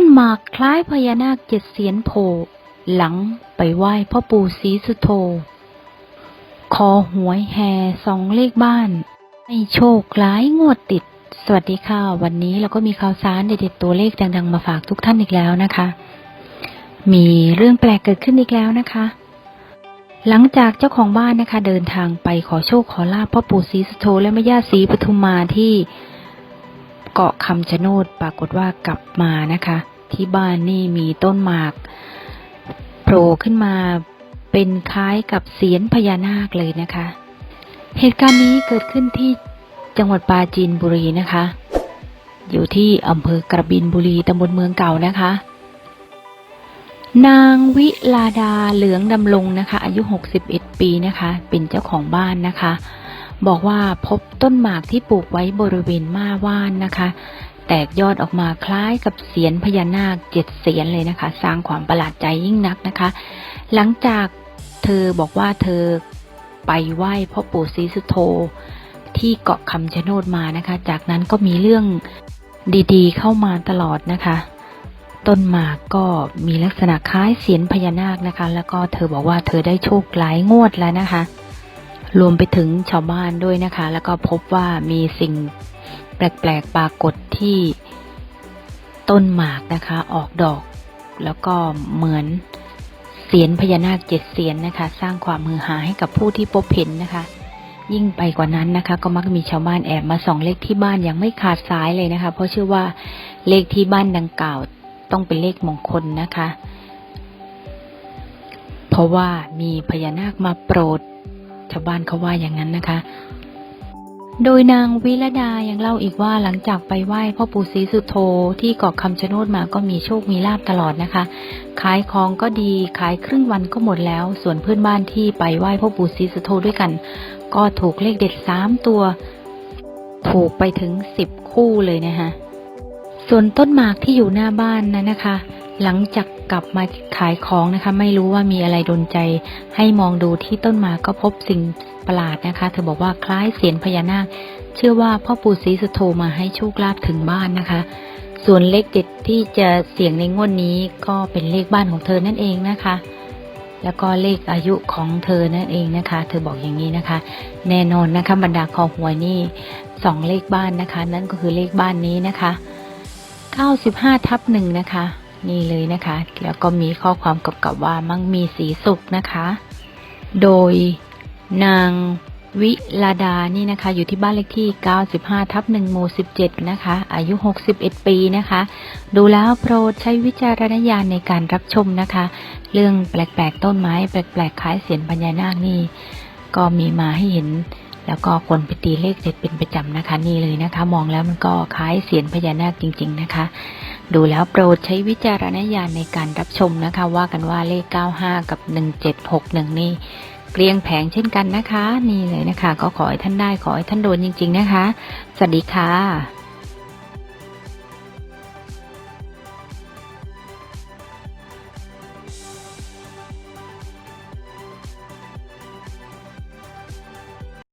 นหมากคล้ายพญานาคเจ็ดเสียนโผล่หลังไปไหว้พ่อปู่ศรีสุโธขอหวยแห่สองเลขบ้าน ให้โชคหลายงวดติด สวัสดีค่ะ วันนี้เราก็มีข่าวสารเด็ดๆตัวเลขดังๆมาฝากทุกท่านอีกแล้วนะคะ มีเรื่องแปลกเกิดขึ้นอีกแล้วนะคะ หลังจากเจ้าของบ้านนะคะ เดินทางไปขอโชคขอลาบพ่อปู่ศรีสุโธและแม่ย่าศรีปทุมมาที่เกาะคำชะโนดปรากฏว่ากลับมานะคะ ที่บ้านนี่มีต้นหมากโผล่ขึ้นมาเป็นคล้ายกับเสียนพญานาคเลยนะคะ เหตุการณ์นี้เกิดขึ้นที่จังหวัดปราจีนบุรีนะคะ อยู่ที่อำเภอกระบินบุรีตำบลเมืองเก่านะคะ นางวิลาดาเหลืองดำรงนะคะ อายุ 61 ปีนะคะ เป็นเจ้าของบ้านนะคะ บอกว่าพบต้นหมากที่ปลูกไว้บริเวณม่าว่านนะคะ แตกยอดออกมาคล้ายกับเสียนพญานาคเจ็ดเสียนเลยนะคะ สร้างความประหลาดใจยิ่งนักนะคะ หลังจากเธอบอกว่าเธอไปไหว้พ่อปู่ศรีสุโธที่เกาะคำชะโนดมานะคะ จากนั้นก็มีเรื่องดีๆ เข้ามาตลอดนะคะ ต้นหมากก็มีลักษณะคล้ายเสียนพญานาคนะคะ แล้วก็เธอบอกว่าเธอได้โชคหลายงวดแล้วนะคะ รวมไปถึงชาวบ้านด้วยนะคะ แล้วก็พบว่ามีสิ่ง แปลกๆปรากฏที่ต้นหมากนะคะ ออกดอก แล้วก็เหมือนเสียนพญานาคเจ็ดเสียนนะคะ สร้างความฮือฮาให้กับผู้ที่พบเห็นนะคะ ยิ่งไปกว่านั้นนะคะ ก็มักมีชาวบ้านแอบมาส่องเลขที่บ้านอย่างไม่ขาดสายเลยนะคะ เพราะเชื่อว่าเลขที่บ้านดังกล่าวต้องเป็นเลขมงคลนะคะ เพราะว่ามีพญานาคมาโปรด ชาวบ้านเขาว่าอย่างนั้นนะคะ โดยนางวิรดายังเล่าอีกว่าหลังจากไปไหว้พ่อปู่ศรีสุโธที่เกาะคำชะโนดมาก็มีโชคมีลาบตลอดนะคะ ขายของก็ดีขายครึ่งวันก็หมดแล้ว ส่วนเพื่อนบ้านที่ไปไหว้พ่อปู่ศรีสุโธด้วยกัน ก็ถูกเลขเด็ดสามตัว ถูกไปถึงสิบคู่เลยนะคะส่วนต้นหมากที่อยู่หน้าบ้านนั้นนะคะ หลังจากกลับมาขายของนะคะ ไม่รู้ว่ามีอะไรดนใจ ให้มองดูที่ต้นหมาก็พบสิ่งประหลาดนะคะ เธอบอกว่าคล้ายเสียนพญานาค เชื่อว่าพ่อปู่ศรีสุโธมาให้โชคลาภถึงบ้านนะคะ ส่วนเลขเด็ดที่จะเสี่ยงในงวดนี้ก็เป็นเลขบ้านของเธอนั่นเองนะคะ แล้วก็เลขอายุของเธอนั่นเองนะคะ เธอบอกอย่างนี้นะคะ แน่นอนนะคะบรรดาคอหวยนี่สองเลขบ้านนะคะ นั่นก็คือเลขบ้านนี้นะคะ 95ทับหนึ่งนะคะ นี่เลยนะคะ แล้วก็มีข้อความกำกับว่ามั่งมีสีสุขนะคะ โดยนางวิลาดานี่นะคะ อยู่ที่บ้านเลขที่ 95 ทับ1หมู่ 17 นะคะ อายุ 61 ปีนะคะ ดูแล้วโปรดใช้วิจารณญาณในการรับชมนะคะ เรื่องแปลกๆ ต้นไม้ แปลกๆคล้ายเสียนพญานาคนี่ ก็มีมาให้เห็น แล้วก็คนไปตีเลขเด็ดเป็นประจำนะคะ นี่เลยนะคะ มองแล้วมันก็คล้ายเสียนพญานาคจริง ๆ นะคะ ดูแล้วโปรดใช้วิจารณญาณในการรับชมนะคะ ว่ากันว่าเลข 95 กับ 1761 นี่เกลียงแผงเช่นกันนะคะ นี่เลยนะคะ ก็ขอให้ท่านได้ขอให้ท่านโดนจริง ๆ นะคะ สวัสดีค่ะ